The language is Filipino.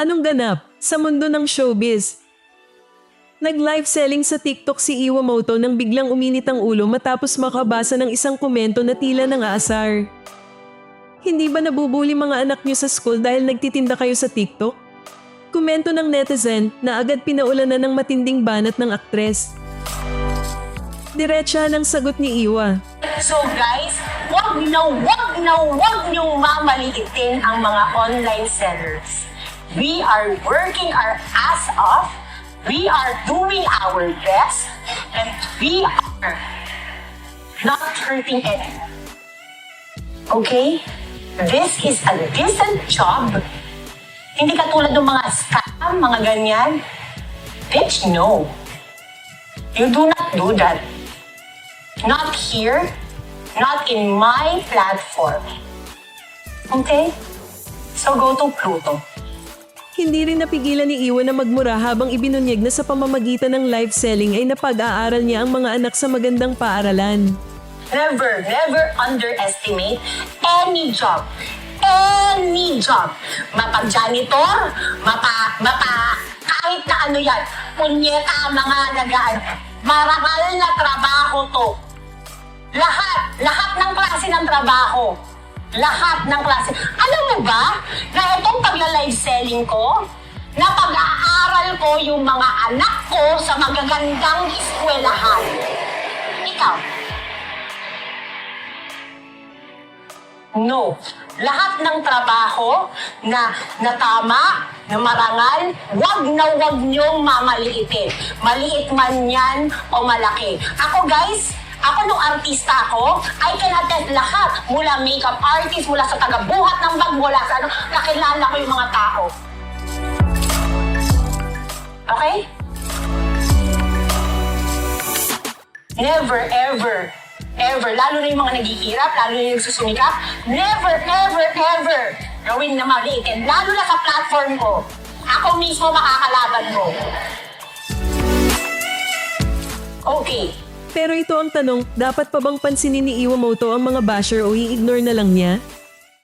Anong ganap sa mundo ng showbiz? Nag-live selling sa TikTok si Iwamoto nang biglang uminit ang ulo matapos makabasa ng isang komento na tila ng aasar. Hindi ba nabubuli mga anak niyo sa school dahil nagtitinda kayo sa TikTok? Komento ng netizen na agad pinaulanan ng matinding banat ng aktres. Diretsa ng sagot ni Iwa. So guys, wag na wag na wag niyong mamaliitin ang mga online sellers. We are working our ass off. We are doing our best. And we are not hurting anyone. Okay? This is a decent job. Hindi katulad ng mga scam, mga ganyan. Bitch, no. You do not do that. Not here, not in my platform. Okay? So go to Pluto. Hindi rin napigilan ni Iwa na magmura habang ibinunyeg na sa pamamagitan ng live selling ay napag-aaral niya ang mga anak sa magandang paaralan. Never, never underestimate any job. Any job. Mapa-janitor, mapa, mapa, kahit na ano yan. Punyeta, mga nagaan. Marangal na trabaho to. Lahat, lahat ng klase ng trabaho. Lahat ng klase. Alam mo ba itong pagla-live selling ko, na pag-aaral ko yung mga anak ko sa magagandang eskwelahan. Ikaw, No. Lahat ng trabaho na, na tama, na marangal, wag na wag niyong mamaliitin. Maliit man yan o malaki. Ako guys, ako nung artista ako, I can attest lahat. Mula makeup artist, mula sa tagabuhat ng bag, mula sa ano, nakilala ko yung mga tao. Okay? Never, ever, ever, lalo na yung mga naghihirap, lalo na yung nagsusumikap, never, ever, ever gawin na maliitin. Lalo na sa platform ko. Ako mismo makakalaban mo. Okay. Pero ito ang tanong, dapat pa bang pansinin ni Iwamoto ang mga basher o i-ignore na lang niya?